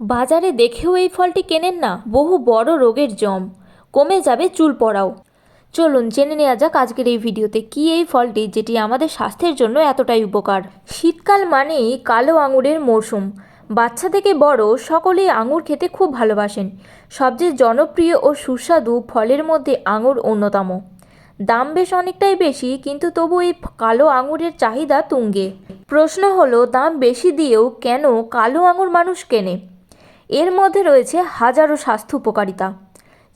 বাজারে দেখেও এই ফলটি কেনেন না? বহু বড় রোগের জম। কমে যাবে চুল পড়াও চলুন, জেনে নেওয়া যাক আজকের এই ভিডিওতে কি এই ফলটি, যেটি আমাদের স্বাস্থ্যের জন্য এতটাই উপকার। শীতকাল মানেই কালো আঙুরের মরশুম। বাচ্চা থেকে বড় সকলেই আঙুর খেতে খুব ভালোবাসেন। সবচেয়ে জনপ্রিয় ও সুস্বাদু ফলের মধ্যে আঙুর অন্যতম। দাম বেশ অনেকটাই বেশি, কিন্তু তবু এই কালো আঙুরের চাহিদা তুঙ্গে। প্রশ্ন হলো, দাম বেশি দিয়েও কেন কালো আঙুর মানুষ কেনে? এর মধ্যে রয়েছে হাজারো স্বাস্থ্য উপকারিতা।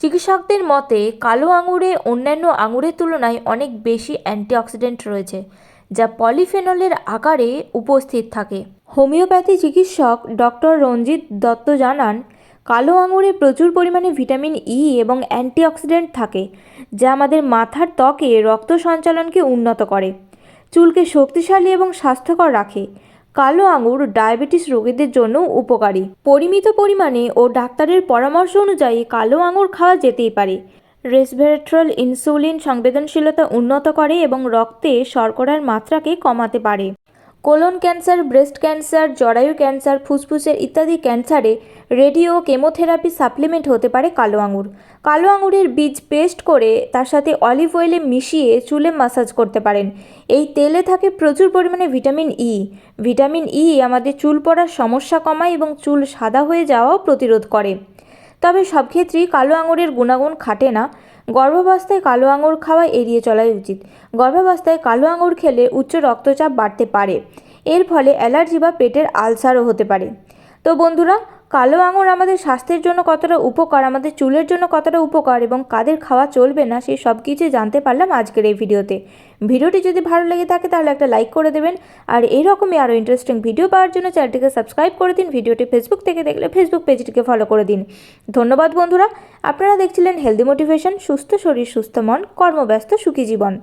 চিকিৎসকদের মতে, কালো আঙুরে অন্যান্য আঙুরের তুলনায় অনেক বেশি অ্যান্টিঅক্সিডেন্ট রয়েছে, যা পলিফেনলের আকারে উপস্থিত থাকে। হোমিওপ্যাথি চিকিৎসক ডক্টর রঞ্জিত দত্ত জানান, কালো আঙুরে প্রচুর পরিমাণে ভিটামিন ই এবং অ্যান্টিঅক্সিডেন্ট থাকে, যা আমাদের মাথার ত্বকে রক্ত সঞ্চালনকে উন্নত করে, চুলকে শক্তিশালী এবং স্বাস্থ্যকর রাখে। কালো আঙুর ডায়াবেটিস রোগীদের জন্য উপকারী। পরিমিত পরিমাণে ও ডাক্তারের পরামর্শ অনুযায়ী কালো আঙুর খাওয়া যেতেই পারে। রেসভেরেট্রল ইনসুলিন সংবেদনশীলতা উন্নত করে এবং রক্তে শর্করার মাত্রাকে কমাতে পারে। কোলন ক্যান্সার, ব্রেস্ট ক্যান্সার, জরায়ু ক্যান্সার, ফুসফুসের ইত্যাদি ক্যান্সারে রেডিও কেমোথেরাপি সাপ্লিমেন্ট হতে পারে কালো আঙুর। কালো আঙুরের বীজ পেস্ট করে তার সাথে অলিভ অয়েলে মিশিয়ে চুলে মাসাজ করতে পারেন। এই তেলে থাকে প্রচুর পরিমাণে ভিটামিন ই ভিটামিন ই আমাদের চুল পড়ার সমস্যা কমায় এবং চুল সাদা হয়ে যাওয়াও প্রতিরোধ করে। তবে সব ক্ষেত্রেই কালো আঙুরের গুণাগুণ খাটে না। গর্ভাবস্থায় কালো আঙুর খাওয়া এড়িয়ে চলাই উচিত। গর্ভাবস্থায় কালো আঙুর খেলে উচ্চ রক্তচাপ বাড়তে পারে। এর ফলে অ্যালার্জি বা পেটের আলসারও হতে পারে। তো বন্ধুরা কালো আঙুর আমাদের স্বাস্থ্যের জন্য কতটা উপকার, আমাদের চুলের জন্য কতটা উপকার এবং কাদের খাওয়া চলবে না সেই সব কিছু জানতে পারলাম আজকের এই ভিডিওতে। ভিডিওটি যদি ভালো লেগে থাকে তাহলে একটা লাইক করে দেবেন আর এইরকমই আরও ইন্টারেস্টিং ভিডিও পাওয়ার জন্য চ্যানেলটিকে সাবস্ক্রাইব করে দিন, ভিডিওটি ফেসবুক থেকে দেখলে ফেসবুক পেজটিকে ফলো করে দিন। ধন্যবাদ বন্ধুরা, আপনারা দেখছিলেন হেলদি মোটিভেশন সুস্থ শরীর, সুস্থ মন, কর্মব্যস্ত, সুখী জীবন।